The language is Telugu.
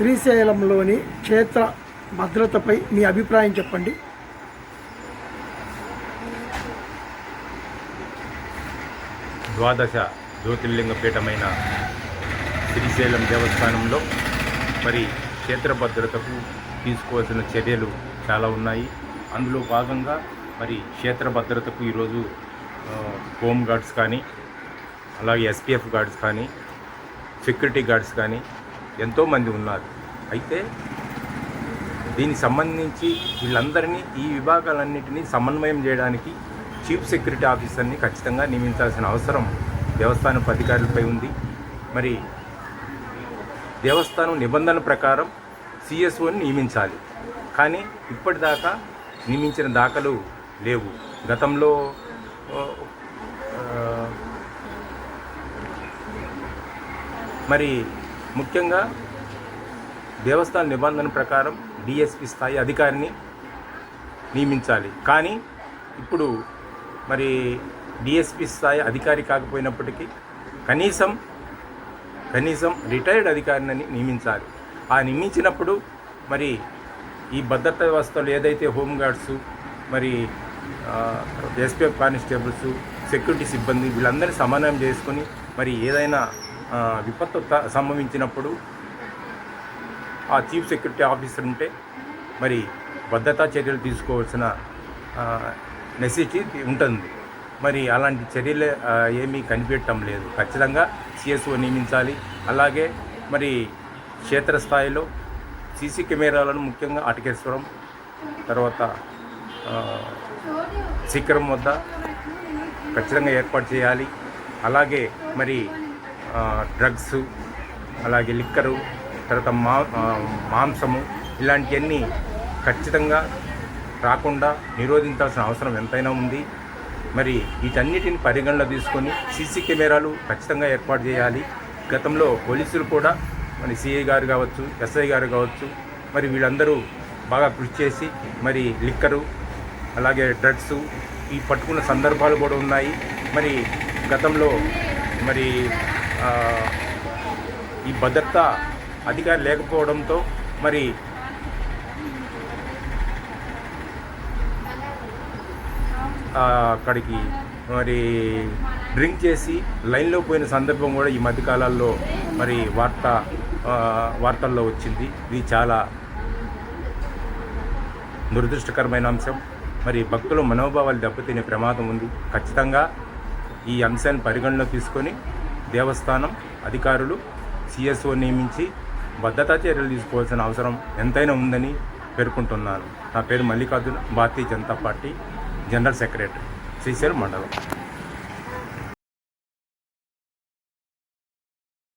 శ్రీశైలంలోని క్షేత్ర భద్రతపై మీ అభిప్రాయం చెప్పండి. ద్వాదశ జ్యోతిర్లింగ పీఠమైన శ్రీశైలం దేవస్థానంలో మరి క్షేత్ర భద్రతకు తీసుకోవాల్సిన చర్యలు చాలా ఉన్నాయి. అందులో భాగంగా మరి క్షేత్ర భద్రతకు ఈరోజు హోమ్ గార్డ్స్ కానీ అలాగే ఎస్పీఎఫ్ గార్డ్స్ కానీ సెక్యూరిటీ గార్డ్స్ కానీ ఎంతోమంది ఉన్నారు. అయితే దీనికి సంబంధించి వీళ్ళందరినీ ఈ విభాగాలన్నింటినీ సమన్వయం చేయడానికి చీఫ్ సెక్యూరిటీ ఆఫీసర్ని ఖచ్చితంగా నియమించాల్సిన అవసరం దేవస్థానం అధికారులపై ఉంది. మరి దేవస్థానం నిబంధన ప్రకారం సిఎస్ఓని నియమించాలి. కానీ ఇప్పటిదాకా నియమించిన దాఖలు లేవు. గతంలో మరి ముఖ్యంగా దేవస్థాన నిబంధన ప్రకారం డిఎస్పి స్థాయి అధికారిని నియమించాలి. కానీ ఇప్పుడు మరి డిఎస్పి స్థాయి అధికారి కాకపోయినప్పటికీ కనీసం కనీసం రిటైర్డ్ అధికారిని నియమించాలి. ఆ నియమించినప్పుడు మరి ఈ భద్రతా వ్యవస్థలు ఏదైతే హోంగార్డ్స్ మరి ఎస్పీఎఫ్ కానిస్టేబుల్స్ సెక్యూరిటీ సిబ్బంది వీళ్ళందరినీ సమన్వయం చేసుకొని మరి ఏదైనా విపత్తు త- సంభవించినప్పుడు ఆ చీఫ్ సెక్యూరిటీ ఆఫీసర్ ఉంటే మరి భద్రతా చర్యలు తీసుకోవాల్సిన నెసిటీ ఉంటుంది. మరి అలాంటి చర్యలు ఏమీ కనిపెట్టడం లేదు. ఖచ్చితంగా సిఎస్ఓ నియమించాలి. అలాగే మరి క్షేత్రస్థాయిలో సీసీ కెమెరాలను ముఖ్యంగా అటకేశ్వరం తర్వాత శిఖరం వద్ద ఖచ్చితంగా ఏర్పాటు చేయాలి. అలాగే మరి డ్రగ్స్ అలాగే లిక్కరు తర్వాత మా మాంసము ఇలాంటివన్నీ ఖచ్చితంగా రాకుండా నిరోధించాల్సిన అవసరం ఎంతైనా ఉంది. మరి వీటన్నిటిని పరిగణలో తీసుకొని సీసీ కెమెరాలు ఖచ్చితంగా ఏర్పాటు చేయాలి. గతంలో పోలీసులు కూడా మరి సిఐ గారు కావచ్చు ఎస్ఐ గారు కావచ్చు మరి వీళ్ళందరూ బాగా కృషి చేసి మరి లిక్కరు అలాగే డ్రగ్స్ ఈ పట్టుకున్న సందర్భాలు కూడా ఉన్నాయి. మరి గతంలో మరి ఈ భద్రత అధికారి లేకపోవడంతో మరి అక్కడికి మరి డ్రింక్ చేసి లైన్లో పోయిన సందర్భం కూడా ఈ మధ్యకాలాల్లో మరి వార్త వార్తల్లో వచ్చింది. ఇది చాలా దురదృష్టకరమైన అంశం. మరి భక్తుల మనోభావాలు దెబ్బతినే ప్రమాదం ఉంది. ఖచ్చితంగా ఈ అంశాన్ని పరిగణలో తీసుకొని దేవస్థానం అధికారులు సిఎస్ఓ నియమించి భద్రతా చర్యలు తీసుకోవాల్సిన అవసరం ఎంతైనా ఉందని పేర్కొంటున్నాను నా పేరు Mallikarjuna Bharatiya Janata party general secretary Srisailam మండలం.